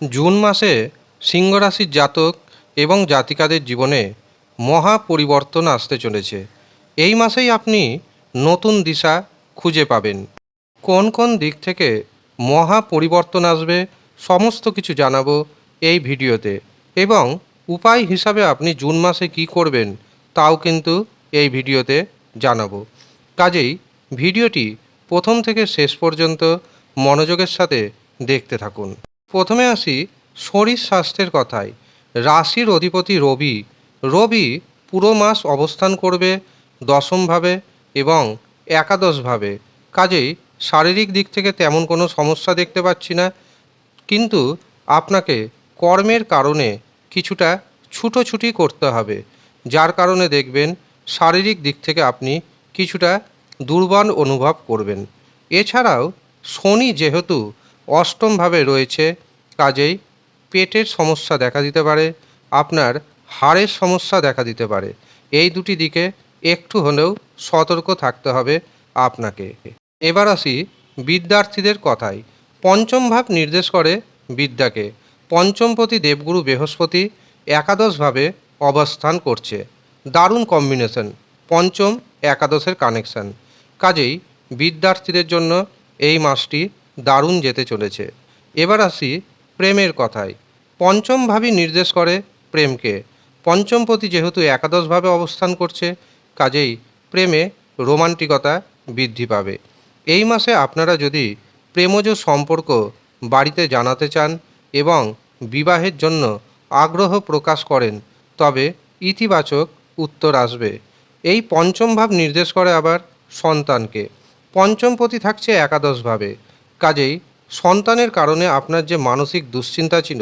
June মাসে সিংহ রাশির জাতক এবং জাতিকাদের জীবনে মহা পরিবর্তন আসতে চলেছে। এই মাসেই আপনি নতুন দিশা খুঁজে পাবেন। কোন কোন দিক থেকে মহা পরিবর্তন আসবে সমস্ত কিছু জানাব এই ভিডিওতে এবং উপায় হিসাবে আপনি জুন মাসে কি করবেন তাও কিন্তু এই ভিডিওতে জানাব। কাজেই ভিডিওটি প্রথম থেকে শেষ পর্যন্ত মনোযোগের সাথে দেখতে থাকুন। প্রথমে আসি শরীর স্বাস্থ্যের কথায়। রাশির অধিপতি রবি। রবি পুরো মাস অবস্থান করবে দশমভাবে এবং একাদশভাবে কাজেই শারীরিক দিক থেকে তেমন কোনো সমস্যা দেখতে পাচ্ছি না। কিন্তু আপনাকে কর্মের কারণে কিছুটা ছুটোছুটি করতে হবে। যার কারণে দেখবেন শারীরিক দিক থেকে আপনি কিছুটা দুর্বল অনুভব করবেন। এছাড়াও শনি যেহেতু অষ্টমভাবে রয়েছে। কাজেই পেটের সমস্যা দেখা দিতে পারে, আপনার হাড়ের সমস্যা দেখা দিতে পারে। এই দুটি দিকে একটু হলেও সতর্ক থাকতে হবে আপনাকে। এবার আসি বিদ্যার্থীদের কথায়। পঞ্চম ভাব নির্দেশ করে বিদ্যাকে। পঞ্চমপতি দেবগুরু বৃহস্পতি একাদশভাবে অবস্থান করছে। দারুণ কম্বিনেশন, পঞ্চম একাদশের কানেকশান। কাজেই বিদ্যার্থীদের জন্য এই মাসটি দারুণ যেতে চলেছে। এবার আসি প্রেমের কথায়। পঞ্চম ভাবই নির্দেশ করে প্রেমকে। পঞ্চমপতি যেহেতু একাদশভাবে অবস্থান করছে, কাজেই প্রেমে রোমান্টিকতা বৃদ্ধি পাবে। এই মাসে আপনারা যদি প্রেমজ সম্পর্ক বাড়িতে জানাতে চান এবং বিবাহের জন্য আগ্রহ প্রকাশ করেন, তবে ইতিবাচক উত্তর আসবে। এই পঞ্চম ভাব নির্দেশ করে আবার সন্তানকে। পঞ্চমপতি থাকছে একাদশভাবে। কাজেই সন্তানের কারণে আপনার যে মানসিক দুশ্চিন্তা ছিল,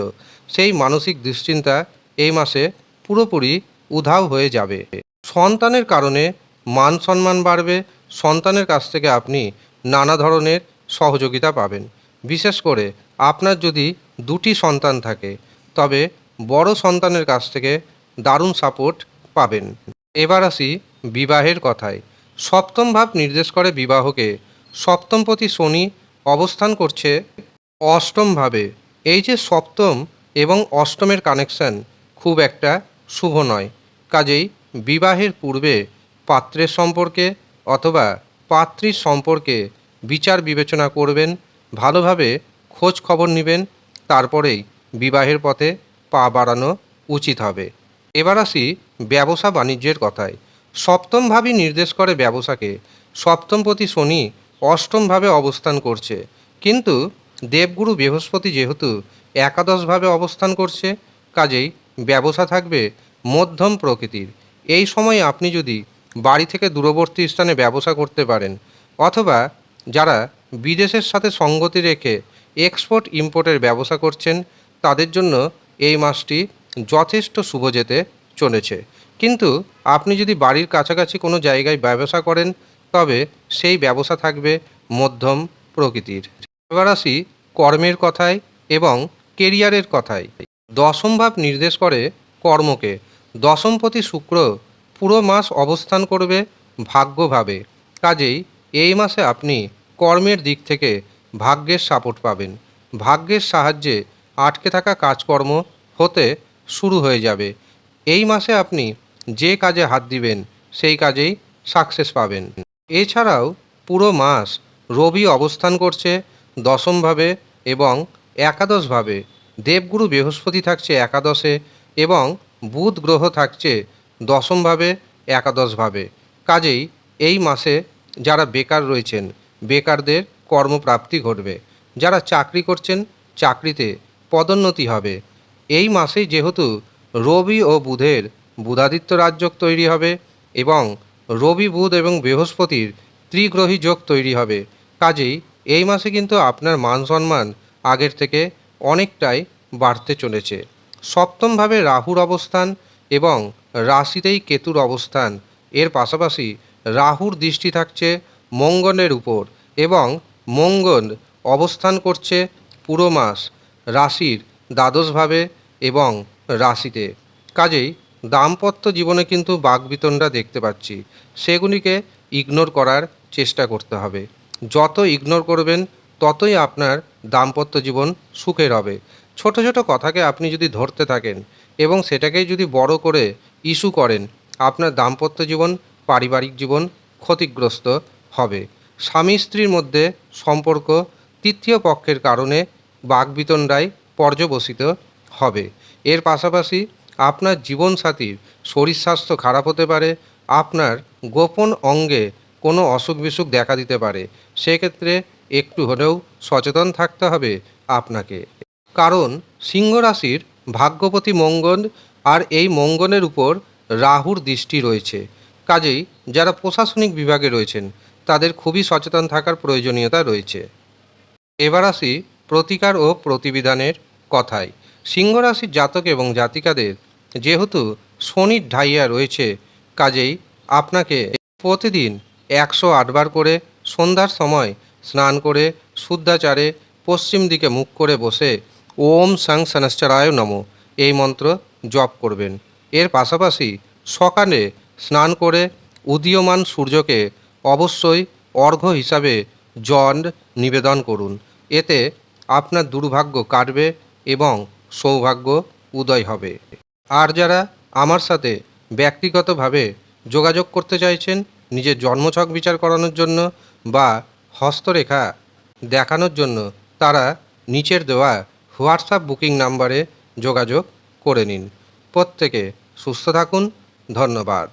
সেই মানসিক দুশ্চিন্তা এই মাসে পুরোপুরি উধাও হয়ে যাবে। সন্তানের কারণে মান সম্মান বাড়বে, সন্তানের কাছ থেকে আপনি নানা ধরনের সহযোগিতা পাবেন। বিশেষ করে আপনার যদি দুটি সন্তান থাকে, তবে বড় সন্তানের কাছ থেকে দারুণ সাপোর্ট পাবেন। এবার আসি বিবাহের কথায়। সপ্তম ভাব নির্দেশ করে বিবাহকে। সপ্তমপতি শনি অবস্থান করছে অষ্টমভাবে। এই যে সপ্তম এবং অষ্টমের কানেকশন খুব একটা শুভ নয়। কাজেই বিবাহের পূর্বে পাত্রের সম্পর্কে অথবা পাত্রীর সম্পর্কে বিচার বিবেচনা করবেন, ভালোভাবে খোঁজ খবর নেবেন, তারপরেই বিবাহের পথে পা বাড়ানো উচিত হবে। এবার আসি ব্যবসা বাণিজ্যের কথায়। সপ্তম ভাবই নির্দেশ করে ব্যবসাকে। সপ্তমপতি শনি অষ্টমভাবে অবস্থান করছে। কিন্তু দেবগুরু বৃহস্পতি যেহেতু একাদশভাবে অবস্থান করছে, কাজেই ব্যবসা থাকবে মধ্যম প্রকৃতির। এই সময় আপনি যদি বাড়ি থেকে দূরবর্তী স্থানে ব্যবসা করতে পারেন, অথবা যারা বিদেশের সাথে সঙ্গতি রেখে এক্সপোর্ট ইম্পোর্টের ব্যবসা করছেন, তাদের জন্য এই মাসটি যথেষ্ট শুভ যেতে চলেছে। কিন্তু আপনি যদি বাড়ির কাছাকাছি কোনো জায়গায় ব্যবসা করেন তবে সেই ব্যবসা থাকবে মধ্যম প্রকৃতির। আসি কর্মের কথায় এবং কেরিয়ারের কথায়। দশম ভাব নির্দেশ করে কর্মকে। দশমপতি শুক্র পুরো মাস অবস্থান করবে ভাগ্যভাবে। কাজেই এই মাসে আপনি কর্মের দিক থেকে ভাগ্যের সাপোর্ট পাবেন। ভাগ্যের সাহায্যে আটকে থাকা কাজকর্ম হতে শুরু হয়ে যাবে। এই মাসে আপনি যে কাজে হাত দিবেন, সেই কাজেই সাকসেস পাবেন। এছাড়াও পুরো মাস রবি অবস্থান করছে দশমভাবে এবং একাদশভাবে। দেবগুরু বৃহস্পতি থাকছে একাদশে এবং বুধ গ্রহ থাকছে দশমভাবে, একাদশভাবে। কাজেই এই মাসে যারা বেকার রয়েছেন, বেকারদের কর্মপ্রাপ্তি ঘটবে। যারা চাকরি করছেন, চাকরিতে পদোন্নতি হবে। এই মাসেই যেহেতু রবি ও বুধের বুধাদিত্য রাজযোগ তৈরি হবে এবং রবি বুধ এবং বৃহস্পতির ত্রিগ্রহী যোগ তৈরি হবে। কাজেই এই মাসে কিন্তু আপনার মান সম্মান আগের থেকে অনেকটাই বাড়তে চলেছে। সপ্তমভাবে রাহুর অবস্থান এবং রাশিতেই কেতুর অবস্থান। এর পাশাপাশি রাহুর দৃষ্টি থাকছে মঙ্গলের উপর এবং মঙ্গল অবস্থান করছে পুরো মাস রাশির দ্বাদশভাবে এবং রাশিতে। কাজেই দাম্পত্য জীবনে কিন্তু বাগবিতণ্ডা দেখতে পাচ্ছি। সেগুলিকে ইগনোর করার চেষ্টা করতে হবে। যত ইগনোর করবেন, ততই আপনার দাম্পত্য জীবন সুখের হবে। ছোট ছোট কথাকে আপনি যদি ধরতে থাকেন এবং সেটাকেই যদি বড় করে ইস্যু করেন, আপনার দাম্পত্য জীবন, পারিবারিক জীবন ক্ষতিগ্রস্ত হবে। স্বামী স্ত্রীর মধ্যে সম্পর্ক তৃতীয় পক্ষের কারণে বাগবিতণ্ডায় পর্যবসিত হবে। এর পাশাপাশি আপনার জীবনসাথীর শরীর স্বাস্থ্য খারাপ হতে পারে, আপনার গোপন অঙ্গে কোনো অসুখ বিসুখ দেখা দিতে পারে, সেক্ষেত্রে একটু হলেও সচেতন থাকতে হবে আপনাকে। কারণ সিংহ রাশির ভাগ্যপতি মঙ্গল আর এই মঙ্গলের উপর রাহুর দৃষ্টি রয়েছে। কাজেই যারা প্রশাসনিক বিভাগে রয়েছেন, তাদের খুবই সচেতন থাকার প্রয়োজনীয়তা রয়েছে। এবার আসি প্রতিকার ও প্রতিবিধানের কথায়। সিংহ রাশির জাতক এবং জাতিকাদের যেহেতু শনির ঢাইয়া রয়েছে, কাজেই আপনাকে প্রতিদিন একশো আটবার করে সন্ধ্যার সময় স্নান করে শুদ্ধাচারে পশ্চিম দিকে মুখ করে বসে ওম সাং শনশ্চরায় নম এই মন্ত্র জপ করবেন। এর পাশাপাশি সকালে স্নান করে উদীয়মান সূর্যকে অবশ্যই অর্ঘ্য হিসাবে জল নিবেদন করুন। এতে আপনার দুর্ভাগ্য কাটবে এবং সৌভাগ্য উদয় হবে। আর যারা আমার সাথে ব্যক্তিগতভাবে যোগাযোগ করতে চাইছেন, নিজের জন্মছক বিচার করানোর জন্য বা হস্তরেখা দেখানোর জন্য, তারা নিচের দেওয়া হোয়াটসঅ্যাপ বুকিং নাম্বারে যোগাযোগ করে নিন। প্রত্যেকে সুস্থ থাকুন। ধন্যবাদ।